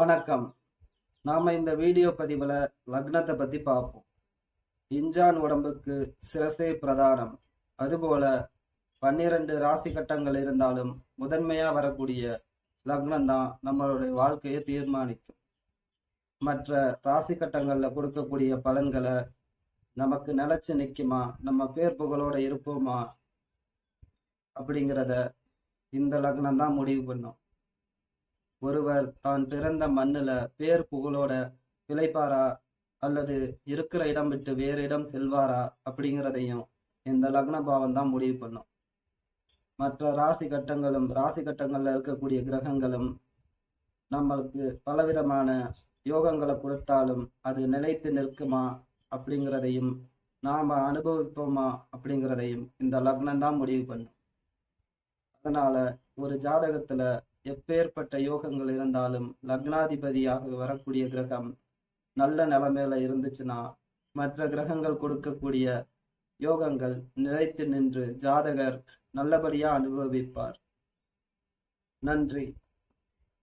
வணக்கம். நாம இந்த வீடியோ பதிவில் லக்னத்தை பத்தி பார்ப்போம். இஞ்சான் உடம்புக்கு சிரசே பிரதானம். அதுபோல பன்னிரண்டு ராசி கட்டங்கள் இருந்தாலும் முதன்மையா வரக்கூடிய லக்னம் தான் நம்மளுடைய வாழ்க்கையை தீர்மானிக்கும். மற்ற ராசி கட்டங்கள்ல கொடுக்கக்கூடிய பலன்களை நமக்கு நிலைச்சு நிற்குமா நம்ம பேர் புகழோட இருப்போமா? அப்படிங்கிறத இந்த லக்னம் தான் முடிவு பண்ணும். ஒருவர் தான் பிறந்த மண்ணுல பேர் புகழோட பிழைப்பாரா? அல்லது இருக்கிற இடம் விட்டு வேறு இடம் செல்வாரா? அப்படிங்கிறதையும் இந்த லக்ன பாவம் தான் முடிவு பண்ணும். மற்ற ராசி கட்டங்களும் ராசி கட்டங்கள்ல இருக்கக்கூடிய கிரகங்களும் நம்மளுக்கு பலவிதமான யோகங்களை கொடுத்தாலும் அது நிலைத்து நிற்குமா? அப்படிங்கிறதையும் நாம அனுபவிப்போமா? அப்படிங்கிறதையும் இந்த லக்னம் தான் முடிவு பண்ணும். அதனால ஒரு ஜாதகத்துல எப்பேற்பட்ட யோகங்கள் இருந்தாலும் லக்னாதிபதியாக வரக்கூடிய கிரகம் நல்ல நிலைமையில இருந்துச்சுன்னா மற்ற கிரகங்கள் கொடுக்கக்கூடிய யோகங்கள் நிலைத்து நின்று ஜாதகர் நல்லபடியா அனுபவிப்பார். நன்றி.